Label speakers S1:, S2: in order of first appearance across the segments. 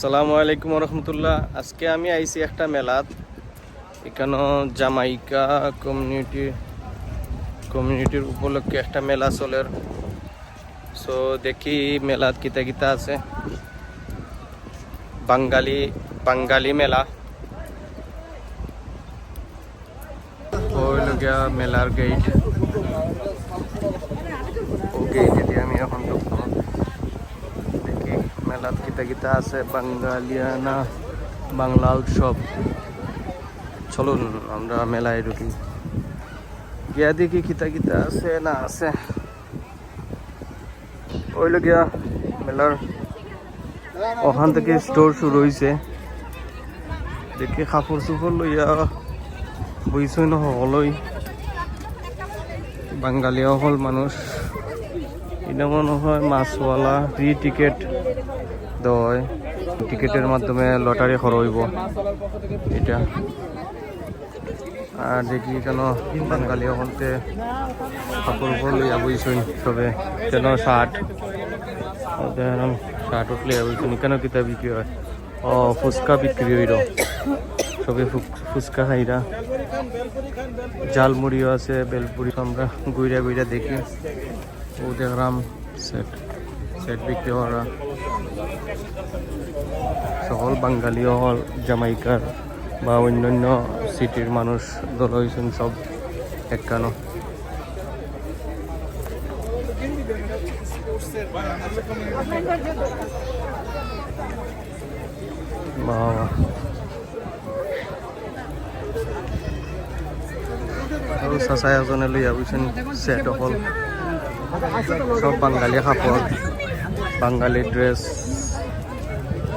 S1: আসসালামু আলাইকুম রহমতুল্লাহ। আজকে আমি আইছি একটা মেলাত। এখানে জামাইকা কমিউনিটি, কমিউনিটির উপলক্ষে একটা মেলা চলের। সো দেখি মেলাত কিতা কিতা আছে। বাঙালি বাঙালি মেলা। মেলার গেট ও গেটে দিয়ে আমি এখন ঢুকবো দেখি কিতা আছে বাঙালিয়ানা বাংলা উৎসব চলুন, আমরা মেলায় ঢুকি। গিয়া দেখি কিতা কিতা আছে না আছে। ওইল গিয়া মেলার ওখান থেকে স্টোর শুরু হয়েছে দেখি কাপড় চোপড় লইয়া বইছই ন সকলই। বাঙালী সকল মানুষ। এটা মনে হয় মাছওয়ালা ফ্রি টিকিট হয় টিকিটের মাধ্যমে লটারি খরইব এটা। আর দেখি কেন বাঙালি সকলতে কাপড় উপর লইয়া বইছই সবে। কেন শার্ট? দেখলাম শার্ট উঠলে বইছুন। কেন কিতা বিক্রি হয়? ও ফুচকা বিক্রি হইল। সবে ফুচ- ফুচকা খাইরা। জালমুড়িও আছে, বেলপুরি। আমরা গুইরা গুইরা দেখি। ও দেখলাম সেট সেট বিক্রি করা সকল বাঙালি হল জামাইকার বা অন্যান্য সিটির মানুষ, দল হয়েছেন সব একখানো। বাবা। আৰু চাচাই এজনে লৈ আবিচোন চেট অকল সব বাঙালী কাপড় বাঙালি ড্রেস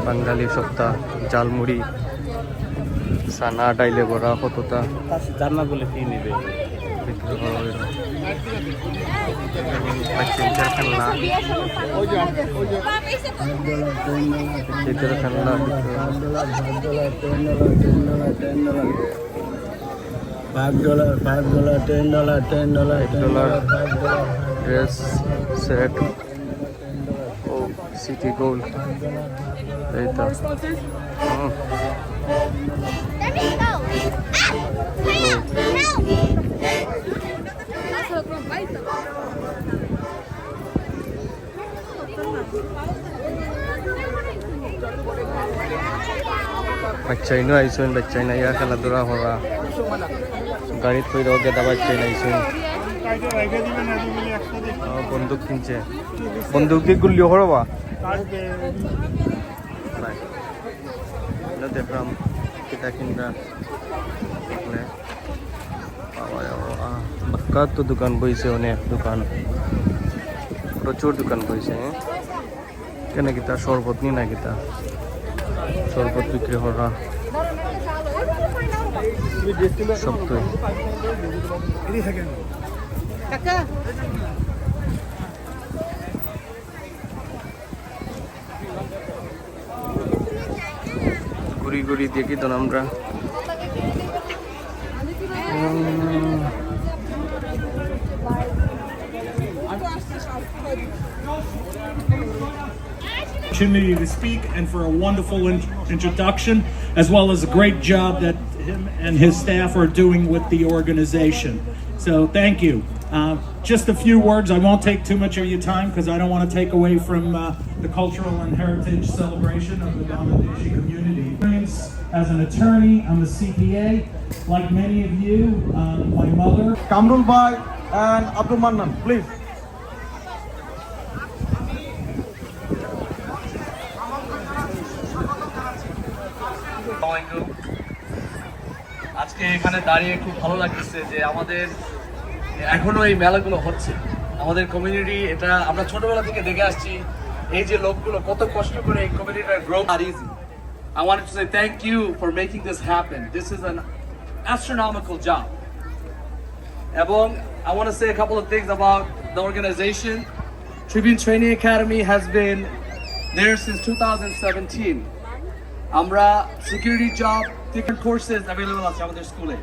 S1: বাঙালি সপ্তাহ জালমুড়ি চানা ডাইলে ভরা কতটা
S2: জানা বলে কি নিবে?
S1: খেলনা খেলনা ড্রেস সেট। ও সিটি গোল্ড এই তো হুম।
S3: There we go.
S1: বাচ্চাই নো আইসুন বাচ্চাই না ইয়া খেলাধুলা করা গাড়িত কই রোগে দা বাচ্চাই না আইসুন বন্দুক কিনছে। বন্দুক দিয়ে গুলি করবা নাই দেখলাম কিতা কিনরা দেখলে। তো দোকান বইছে অনেক দোকান। প্রচুর দোকান বইছে হ্যাঁ? কেন কিতা শরবত নি না কিতা শরবত বিক্রি করা সবটাই ঘুরি ঘুরি দেখি তো আমরা উম,
S4: opportunity to speak and for a wonderful in- introduction, as well as a great job that him and his staff are doing with the organization. So, thank you. Uh, just a few words. I won't take too much of your time because I don't want to take away from uh, the cultural and heritage celebration of the Bangladeshi community. Experience As an attorney, I'm a CPA. Like many of you, uh, my mother
S5: Kamrul Bhai and Abdul Mannan, please.
S6: আসসালামাইকুম। আজকে এখানে দাঁড়িয়ে খুব ভালো লাগতেছে যে আমাদের এখনও এই মেলাগুলো হচ্ছে। আমাদের কমিউনিটি এটা আমরা ছোটবেলা থেকে দেখে আসছি। এই যে লোকগুলো কত কষ্ট করে এই কমিউনিটিটা grow R I want to say thank you for making this happen this is an astronomical job এবং I want to say couple of things about the organization Tribune training academy has been there since two thousand seventeen আমরা security job different courses available আছে আমাদের স্কুলে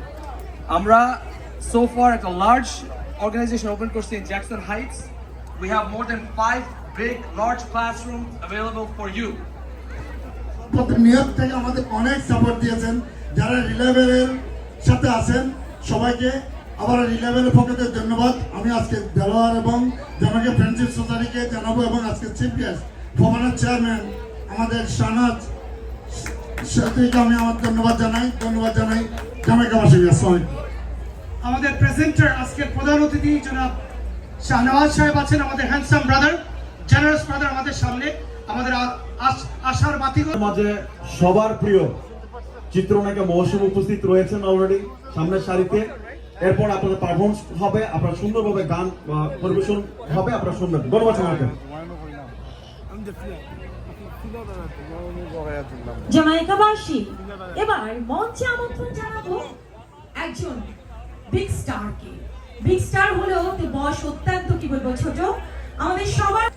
S6: আমরা so far একটা large organization open করছি in Jackson Heights we have more than five big, large classrooms available for you.
S7: ধন্যবাদ। আমি আজকে এবং ফ্রেন্ডশিপ সোসাইটিকে জানাব এবং আজকে চিফ গেস্ট চেয়ারম্যান আমাদের শাহনাজ সাথীকে আমি আমার ধন্যবাদ জানাই। ধন্যবাদ জানাই জামাইকাবাসীকে আসসালামাইকুম
S8: আমাদের প্রেজেন্টার আজকের প্রধান অতিথি জনাব শাহনওয়াজ সাহেব আছেন আমাদের হ্যান্ডসাম ব্রাদার জেনারেস ব্রাদার আমাদের সামনে আমাদের আশার বাতিগত
S5: মাঝে সবার প্রিয় চিত্রনায়িকা মৌসুম উপস্থিত রয়েছেন অলরেডি সামনের সারিতে। এরপর আপনাদের পারফরমেন্স হবে আপনার সুন্দরভাবে গান বা পরিবেশন হবে আপনারা শুনবেন। ধন্যবাদ সবাইকে।
S9: জামাইকাবাসী এবার মঞ্চে আমন্ত্রণ জানাব একজন বিগ স্টারকে বিগ স্টার হলেও বয়স অত্যন্ত কি বলব ছোট। আমাদের সবার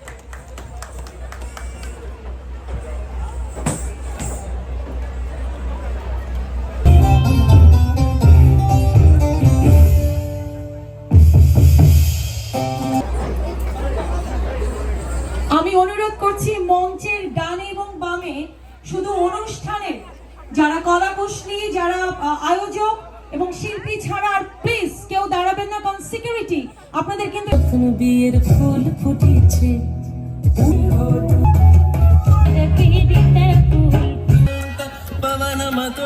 S9: আমি অনুরোধ করছি মঞ্চের ডানে এবং বামে শুধু অনুষ্ঠানের যারা কলা কুশলী যারা আহ, আয়োজক এবং শিল্পী ছাড়া আর প্লিজ কেউ দাঁড়াবেন না কারণ সিকিউরিটি আপনাদের কিন্তু বিয়ের ফুল ফুটেছে।
S3: পবন মত